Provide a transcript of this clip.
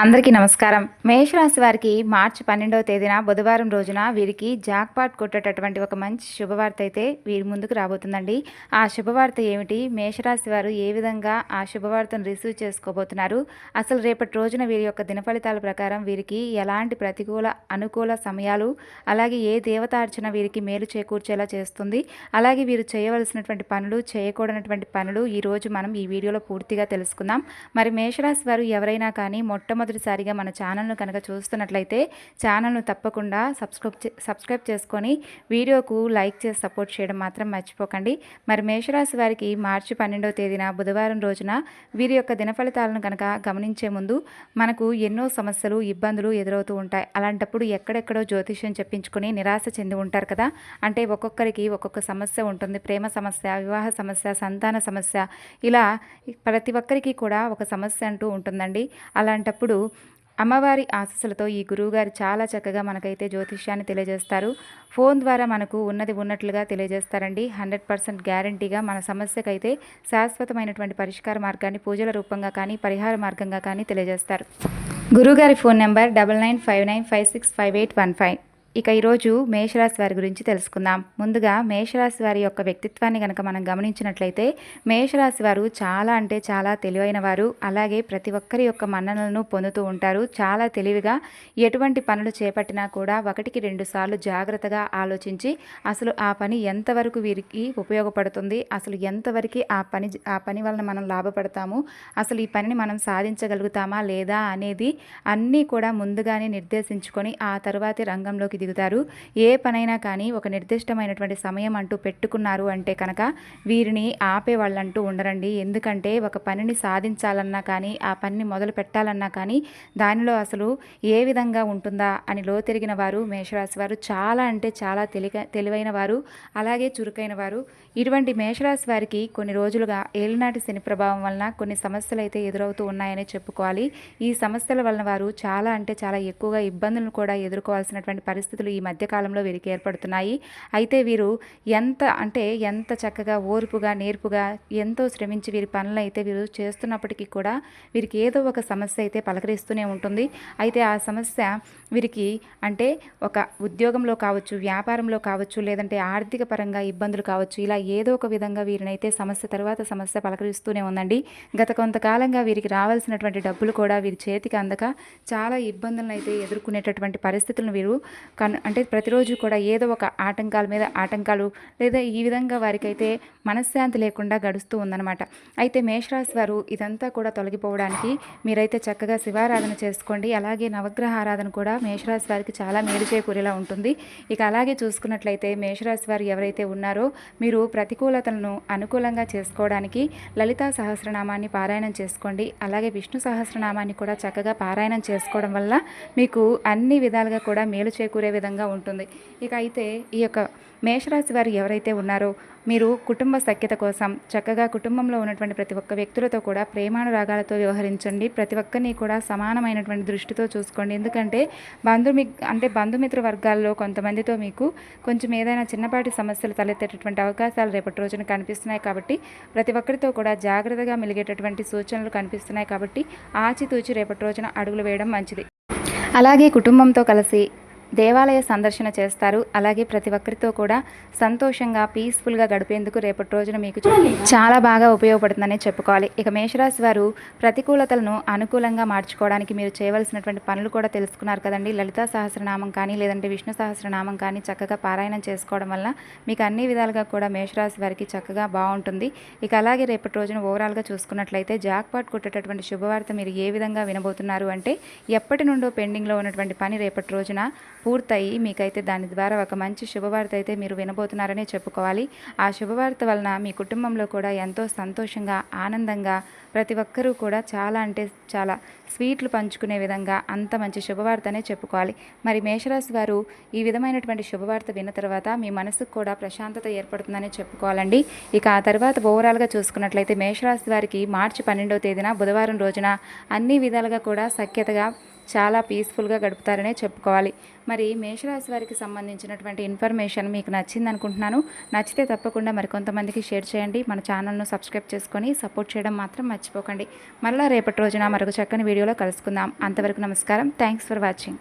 అందరికీ నమస్కారం. మేషరాశి వారికి మార్చి పన్నెండవ తేదీన బుధవారం రోజున వీరికి జాక్పాట్ కొట్టేటటువంటి ఒక మంచి శుభవార్త అయితే వీరి ముందుకు రాబోతుందండి. ఆ శుభవార్త ఏమిటి? మేషరాశి వారు ఏ విధంగా ఆ శుభవార్తను రిసీవ్ చేసుకోబోతున్నారు? అసలు రేపటి రోజున వీరి యొక్క దినఫలితాల ప్రకారం వీరికి ఎలాంటి ప్రతికూల అనుకూల సమయాలు అలాగే ఏ దేవతార్చన వీరికి మేలు చేకూర్చేలా చేస్తుంది? అలాగే వీరు చేయవలసినటువంటి పనులు చేయకూడనటువంటి పనులు ఈ రోజు మనం ఈ వీడియోలో పూర్తిగా తెలుసుకుందాం. మరి మేషరాశి వారు ఎవరైనా కానీ మొట్టమొదటిసారిగా మన ఛానల్ను కనుక చూస్తున్నట్లయితే ఛానల్ను తప్పకుండా సబ్స్క్రైబ్ సబ్స్క్రైబ్ చేసుకొని వీడియోకు లైక్ చేసి సపోర్ట్ చేయడం మాత్రం మర్చిపోకండి. మరి మేషరాశి వారికి మార్చి పన్నెండవ తేదీన బుధవారం రోజున వీరి యొక్క దినఫలితాలను కనుక గమనించే ముందు మనకు ఎన్నో సమస్యలు ఇబ్బందులు ఎదురవుతూ ఉంటాయి. అలాంటప్పుడు ఎక్కడెక్కడో జ్యోతిష్యం చెప్పించుకొని నిరాశ చెంది ఉంటారు కదా. అంటే ఒక్కొక్కరికి ఒక్కొక్క సమస్య ఉంటుంది. ప్రేమ సమస్య వివాహ సమస్య సంతాన సమస్య ఇలా ప్రతి ఒక్కరికి కూడా ఒక సమస్య అంటూ ఉంటుందండి. అలాంటప్పుడు అమ్మవారి ఆశస్సులతో ఈ గురువుగారు చాలా చక్కగా మనకైతే జ్యోతిష్యాన్ని తెలియజేస్తారు. ఫోన్ ద్వారా మనకు ఉన్నది ఉన్నట్లుగా తెలియజేస్తారండి. హండ్రెడ్ పర్సెంట్ గ్యారంటీగా మన సమస్యకైతే శాశ్వతమైనటువంటి పరిష్కార మార్గాన్ని పూజల రూపంగా కానీ పరిహార మార్గంగా కానీ తెలియజేస్తారు. గురువుగారి phone number double nine five nine five six five eight one five. ఇక ఈరోజు మేషరాశి వారి గురించి తెలుసుకుందాం. ముందుగా మేషరాశి వారి యొక్క వ్యక్తిత్వాన్ని కనుక మనం గమనించినట్లయితే మేషరాశి వారు చాలా అంటే చాలా తెలివైన వారు. అలాగే ప్రతి ఒక్కరి యొక్క మన్ననలను పొందుతూ ఉంటారు. చాలా తెలివిగా ఎటువంటి పనులు చేపట్టినా కూడా ఒకటికి రెండు సార్లు జాగ్రత్తగా ఆలోచించి అసలు ఆ పని ఎంతవరకు వీరికి ఉపయోగపడుతుంది అసలు ఎంతవరకు ఆ పని ఆ పని వలన మనం లాభపడతాము అసలు ఈ పనిని మనం సాధించగలుగుతామా లేదా అనేది అన్నీ కూడా ముందుగానే నిర్దేశించుకొని ఆ తరువాతి రంగంలోకి దిగుతారు. ఏ పనైనా కానీ ఒక నిర్దిష్టమైనటువంటి సమయం అంటూ పెట్టుకున్నారు అంటే కనుక వీరిని ఆపే వాళ్ళంటూ ఉండరండి. ఎందుకంటే ఒక పనిని సాధించాలన్నా కానీ ఆ పనిని మొదలు పెట్టాలన్నా కానీ దానిలో అసలు ఏ విధంగా ఉంటుందా అని లోతెరిగిన వారు మేషరాశి వారు చాలా అంటే చాలా తెలిక తెలివైన వారు అలాగే చురుకైన వారు. ఇటువంటి మేషరాశి వారికి కొన్ని రోజులుగా ఏలినాటి శని ప్రభావం వలన కొన్ని సమస్యలు అయితే ఎదురవుతూ ఉన్నాయని చెప్పుకోవాలి. ఈ సమస్యల వలన వారు చాలా అంటే చాలా ఎక్కువగా ఇబ్బందులను కూడా ఎదుర్కోవాల్సినటువంటి పరిస్థితి పరిస్థితులు ఈ మధ్యకాలంలో వీరికి ఏర్పడుతున్నాయి. అయితే వీరు ఎంత అంటే ఎంత చక్కగా ఓర్పుగా నేర్పుగా ఎంతో శ్రమించి వీరి పనులు అయితే వీరు చేస్తున్నప్పటికీ కూడా వీరికి ఏదో ఒక సమస్య అయితే పలకరిస్తూనే ఉంటుంది. అయితే ఆ సమస్య వీరికి అంటే ఒక ఉద్యోగంలో కావచ్చు వ్యాపారంలో కావచ్చు లేదంటే ఆర్థిక పరంగా ఇబ్బందులు కావచ్చు ఇలా ఏదో ఒక విధంగా వీరినైతే సమస్య తర్వాత సమస్య పలకరిస్తూనే ఉందండి. గత కొంతకాలంగా వీరికి రావాల్సినటువంటి డబ్బులు కూడా వీరి చేతికి అందక చాలా ఇబ్బందులను అయితే ఎదుర్కొనేటటువంటి పరిస్థితులను వీరు కన్ అంటే ప్రతిరోజు కూడా ఏదో ఒక ఆటంకాల మీద ఆటంకాలు లేదా ఈ విధంగా వారికైతే మనశ్శాంతి లేకుండా గడుస్తూ ఉందన్నమాట. అయితే మేషరాశి వారు ఇదంతా కూడా తొలగిపోవడానికి మీరైతే చక్కగా శివారాధన చేసుకోండి. అలాగే నవగ్రహ ఆరాధన కూడా మేషరాశి వారికి చాలా మేలు చేకూరేలా ఉంటుంది. ఇక అలాగే చూసుకున్నట్లయితే మేషరాశి వారు ఎవరైతే ఉన్నారో మీరు ప్రతికూలతలను అనుకూలంగా చేసుకోవడానికి లలితా సహస్రనామాన్ని పారాయణం చేసుకోండి. అలాగే విష్ణు సహస్రనామాన్ని కూడా చక్కగా పారాయణం చేసుకోవడం వల్ల మీకు అన్ని విధాలుగా కూడా మేలు చేకూరే విధంగా ఉంటుంది. ఇక అయితే ఈ యొక్క మేషరాశి వారు ఎవరైతే ఉన్నారో మీరు కుటుంబ సఖ్యత కోసం చక్కగా కుటుంబంలో ఉన్నటువంటి ప్రతి ఒక్క వ్యక్తులతో కూడా ప్రేమానురాగాలతో వ్యవహరించండి. ప్రతి ఒక్కరిని కూడా సమానమైనటువంటి దృష్టితో చూసుకోండి. ఎందుకంటే బంధుమి అంటే బంధుమిత్ర వర్గాల్లో కొంతమందితో మీకు కొంచెం ఏదైనా చిన్నపాటి సమస్యలు తలెత్తేటటువంటి అవకాశాలు రేపటి రోజున కనిపిస్తున్నాయి కాబట్టి ప్రతి ఒక్కరితో కూడా జాగ్రత్తగా మెలిగేటటువంటి సూచనలు కనిపిస్తున్నాయి కాబట్టి ఆచితూచి రేపటి రోజున అడుగులు వేయడం మంచిది. అలాగే కుటుంబంతో కలిసి దేవాలయ సందర్శన చేస్తారు. అలాగే ప్రతి ఒక్కరితో కూడా సంతోషంగా పీస్ఫుల్గా గడిపేందుకు రేపటి రోజున మీకు చాలా బాగా ఉపయోగపడుతుందని చెప్పుకోవాలి. ఇక మేషరాశి వారు ప్రతికూలతలను అనుకూలంగా మార్చుకోవడానికి మీరు చేయవలసినటువంటి పనులు కూడా తెలుసుకున్నారు కదండి. లలితా సహస్రనామం కానీ లేదంటే విష్ణు సహస్రనామం కానీ చక్కగా పారాయణం చేసుకోవడం వల్ల మీకు అన్ని విధాలుగా కూడా మేషరాశి వారికి చక్కగా బాగుంటుంది. ఇక అలాగే రేపటి రోజున ఓవరాల్గా చూసుకున్నట్లయితే జాక్పాట్ కొట్టేటటువంటి శుభవార్త మీరు ఏ విధంగా వినబోతున్నారు అంటే ఎప్పటి నుండో పెండింగ్లో ఉన్నటువంటి పని రేపటి రోజున పూర్తయి మీకైతే దాని ద్వారా ఒక మంచి శుభవార్త అయితే మీరు వినబోతున్నారనే చెప్పుకోవాలి. ఆ శుభవార్త వలన మీ కుటుంబంలో కూడా ఎంతో సంతోషంగా ఆనందంగా ప్రతి ఒక్కరూ కూడా చాలా అంటే చాలా స్వీట్లు పంచుకునే విధంగా అంత మంచి శుభవార్తనే చెప్పుకోవాలి. మరి మేషరాశి వారు ఈ విధమైనటువంటి శుభవార్త విన్న తర్వాత మీ మనసుకు కూడా ప్రశాంతత ఏర్పడుతుందని చెప్పుకోవాలండి. ఇక ఆ తర్వాత ఓవరాల్గా చూసుకున్నట్లయితే మేషరాశి వారికి మార్చి పన్నెండవ తేదీన బుధవారం రోజున అన్ని విధాలుగా కూడా సఖ్యతగా చాలా పీస్ఫుల్గా గడుపుతారనే చెప్పుకోవాలి. మరి మేషరాశి వారికి సంబంధించినటువంటి ఇన్ఫర్మేషన్ మీకు నచ్చింది అనుకుంటున్నాను. నచ్చితే తప్పకుండా మరికొంతమందికి షేర్ చేయండి. మన ఛానల్ను సబ్స్క్రైబ్ చేసుకొని సపోర్ట్ చేయడం మాత్రం మర్చిపోకండి. మరలా రేపటి రోజున మరొక చక్కని వీడియోలో కలుసుకుందాం. అంతవరకు నమస్కారం. Thanks for watching